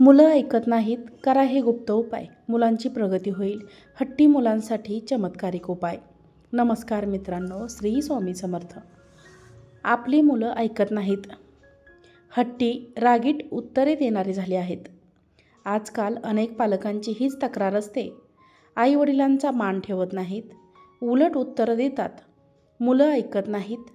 मुलं ऐकत नाहीत करा हे गुप्त उपाय. मुलांची प्रगती होईल. हट्टी मुलांसाठी चमत्कारिक उपाय. नमस्कार मित्रांनो श्री स्वामी समर्थ. आपली मुलं ऐकत नाहीत. हट्टी रागीट उत्तरे देणारी झाली आहेत. आजकाल अनेक पालकांची हीच तक्रार असते. आईवडिलांचा मान ठेवत नाहीत. उलट उत्तरं देतात. मुलं ऐकत नाहीत.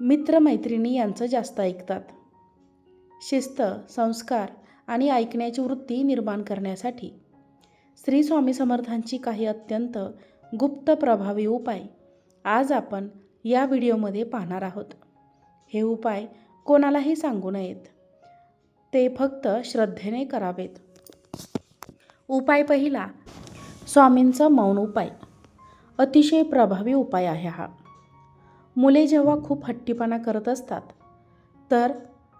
मित्रमैत्रिणी यांचं जास्त ऐकतात. शिस्त संस्कार आणि ऐकण्याची वृत्ती निर्माण करण्यासाठी. श्री स्वामी समर्थांची काही अत्यंत गुप्त प्रभावी उपाय आज आपण या व्हिडिओमध्ये पाहणार आहोत. हे उपाय कोणालाही सांगू नयेत. ते फक्त श्रद्धेने करावेत. उपाय पहिला स्वामींचा मौन उपाय. अतिशय प्रभावी उपाय आहे हा. मुले जेव्हा खूप हट्टीपणा करत असतात तर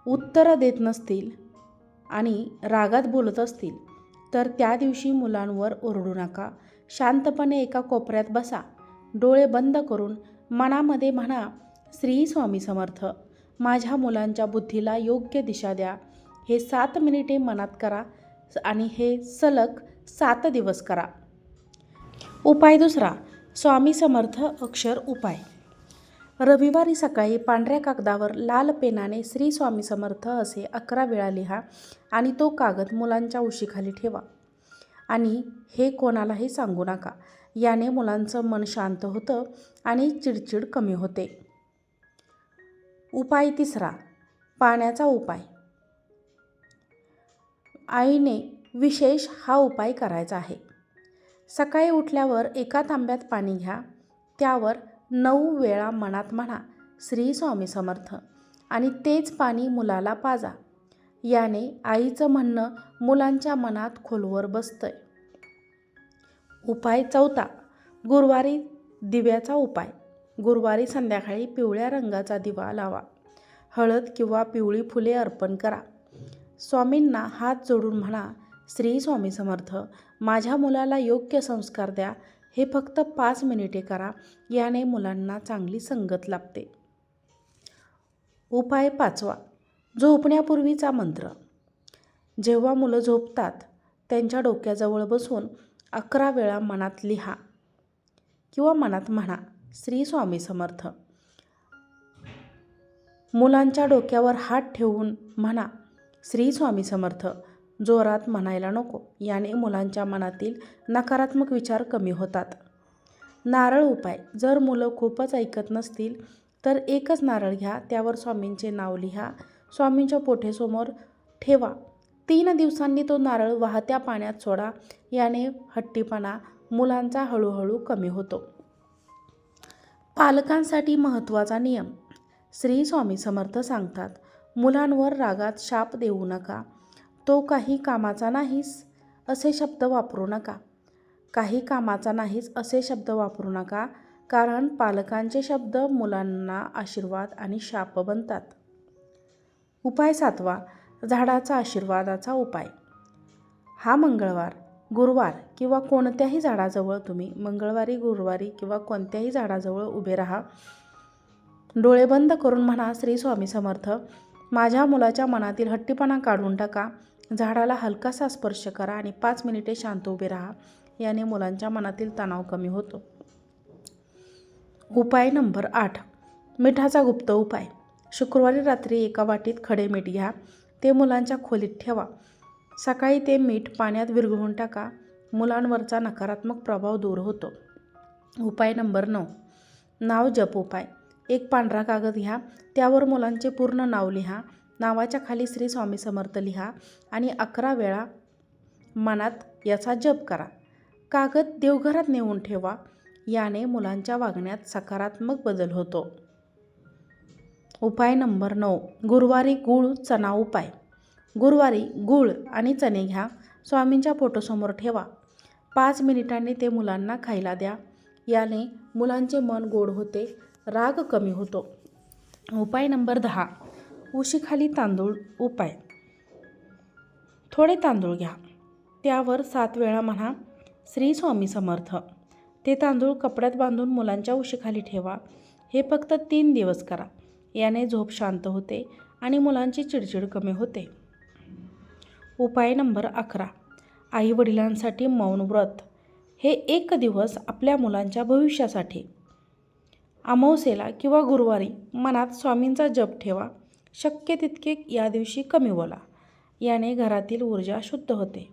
उत्तरं देत नसतील आणि रागात बोलत असतील तर त्या दिवशी मुलांवर ओरडू नका. शांतपणे एका कोपऱ्यात बसा. डोळे बंद करून मनामध्ये म्हणा श्री स्वामी समर्थ माझ्या मुलांच्या बुद्धीला योग्य दिशा द्या. हे सात मिनिटे मनात करा आणि हे सलग सात दिवस करा. उपाय दुसरा स्वामी समर्थ अक्षर उपाय. रविवारी सकाळी पांढऱ्या कागदावर लाल पेनाने श्री स्वामी समर्थ असे अकरा वेळा लिहा आणि तो कागद मुलांच्या उशीखाली ठेवा. आणि हे कोणालाही सांगू नका. याने मुलांचं मन शांत होतं आणि चिडचिड कमी होते. उपाय तिसरा. पाण्याचा उपाय. आईने विशेष हा उपाय करायचा आहे. सकाळी उठल्यावर एका तांब्यात पाणी घ्या. त्यावर नऊ वेळा मनात म्हणा श्री स्वामी समर्थ. आणि तेच पाणी मुलाला पाजा. याने आईचं म्हणणं मुलांच्या मनात खोलवर बसतंय. उपाय चौथा. गुरुवारी दिव्याचा उपाय. गुरुवारी संध्याकाळी पिवळ्या रंगाचा दिवा लावा. हळद किंवा पिवळी फुले अर्पण करा. स्वामींना हात जोडून म्हणा श्री स्वामी समर्थ माझ्या मुलाला योग्य संस्कार द्या. हे फक्त पाच मिनिटे करा याने मुलांना चांगली संगत लाभते. उपाय पाचवा झोपण्यापूर्वीचा मंत्र. जेव्हा मुलं झोपतात त्यांच्या डोक्याजवळ बसून अकरा वेळा मनात लिहा किंवा मनात म्हणा श्री स्वामी समर्थ. मुलांच्या डोक्यावर हात ठेवून म्हणा श्री स्वामी समर्थ. जोरात म्हणायला नको. याने मुलांच्या मनातील नकारात्मक विचार कमी होतात. नारळ उपाय. जर मुलं खूपच ऐकत नसतील तर एकच नारळ घ्या. त्यावर स्वामींचे नाव लिहा. स्वामींच्या पोठेसमोर ठेवा. तीन दिवसांनी तो नारळ वाहत्या पाण्यात सोडा. याने हट्टीपणा मुलांचा हळूहळू कमी होतो. पालकांसाठी महत्त्वाचा नियम. श्री स्वामी समर्थ सांगतात मुलांवर रागात शाप देऊ नका. तो काही कामाचा नाहीस असे शब्द वापरू नका. काही कामाचा नाहीच असे शब्द वापरू नका कारण पालकांचे शब्द मुलांना आशीर्वाद आणि शाप बनतात. उपाय सातवा झाडाचा आशीर्वादाचा उपाय. हा मंगळवार गुरुवार किंवा कोणत्याही झाडाजवळ तुम्ही मंगळवारी गुरुवारी किंवा कोणत्याही झाडाजवळ उभे राहा. डोळे बंद करून म्हणा श्री स्वामी समर्थ माझ्या मुलाच्या मनातील हट्टीपणा काढून टाका. झाडाला हलकासा स्पर्श करा आणि पाच मिनिटे शांत उभे राहा. याने मुलांच्या मनातील तणाव कमी होतो. उपाय नंबर आठ. मिठाचा गुप्त उपाय. शुक्रवारी रात्री एका वाटीत खडे मीठ घ्या. ते मुलांच्या खोलीत ठेवा. सकाळी ते मीठ पाण्यात विरघळून टाका. मुलांवरचा नकारात्मक प्रभाव दूर होतो. उपाय नंबर नऊ. नाव जप उपाय. एक पांढरा कागद घ्या. त्यावर मुलांचे पूर्ण नाव लिहा. नावाच्या खाली श्री स्वामी समर्थ लिहा आणि अकरा वेळा मनात याचा जप करा. कागद देवघरात नेऊन ठेवा याने मुलांच्या वागण्यात सकारात्मक बदल होतो. उपाय नंबर नऊ गुरुवारी गूळ चणा उपाय. गुरुवारी गूळ आणि चणे घ्या स्वामींच्या फोटोसमोर ठेवा. पाच मिनिटांनी ते मुलांना खायला द्या याने मुलांचे मन गोड होते राग कमी होतो. उपाय नंबर दहा उशीखाली तांदूळ उपाय. थोडे तांदूळ घ्या. त्यावर सात वेळा म्हणा श्री स्वामी समर्थ. ते तांदूळ कपड्यात बांधून मुलांच्या उशीखाली ठेवा. हे फक्त तीन दिवस करा. याने झोप शांत होते आणि मुलांची चिडचिड कमी होते. उपाय नंबर अकरा. आई वडिलांसाठी मौन व्रत. हे एक दिवस आपल्या मुलांच्या भविष्यासाठी. अमावस्येला किंवा गुरुवारी मनात स्वामींचा जप ठेवा. शक्य तितके या दिवशी कमी बोला. याने घरातील ऊर्जा शुद्ध होते.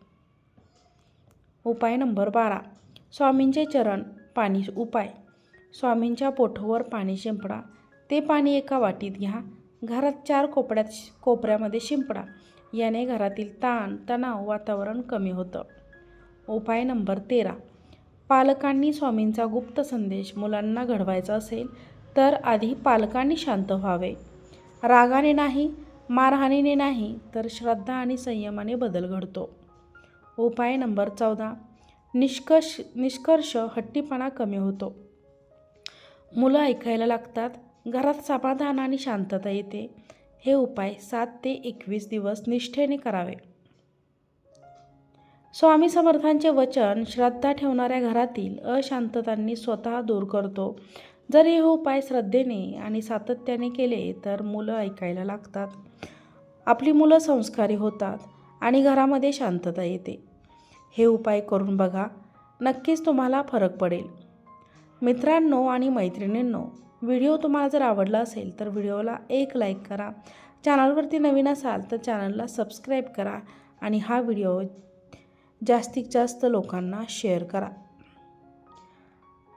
उपाय नंबर बारा. स्वामींचे चरण पाणी उपाय. स्वामींच्या पोठोवर पाणी शिंपडा. ते पाणी एका वाटीत घ्या. घरात चार कोपड्यात कोपऱ्यामध्ये शिंपडा. याने घरातील ताण तणाव वातावरण कमी होतं. उपाय नंबर तेरा. पालकांनी स्वामींचा गुप्त संदेश मुलांना घडवायचा असेल तर आधी पालकांनी शांत व्हावे. रागाने नाही मारहाणीने नाही तर श्रद्धा आणि संयमाने बदल घडतो. उपाय नंबर चौदा. निष्कर्ष निष्कर्ष हट्टीपणा कमी होतो. मुलं ऐकायला लागतात घरात समाधान आणि शांतता येते. हे उपाय सात ते एकवीस दिवस निष्ठेने करावे. स्वामी समर्थांचे वचन श्रद्धा ठेवणाऱ्या घरातील अशांततांनी स्वतः दूर करतो. जर हे हो उपाय श्रद्धेने आणि सातत्याने केले तर मुलं ऐकायला लागतात. आपली मुलं संस्कारी होतात आणि घरामध्ये शांतता येते. हे उपाय करून बघा नक्कीच तुम्हाला फरक पडेल. मित्रांनो आणि मैत्रिणींनो व्हिडिओ तुम्हाला जर आवडला असेल तर व्हिडिओला एक लाईक करा. चॅनलवरती नवीन असाल तर चॅनलला सबस्क्राईब करा आणि हा व्हिडिओ जास्तीत जास्त लोकांना शेअर करा.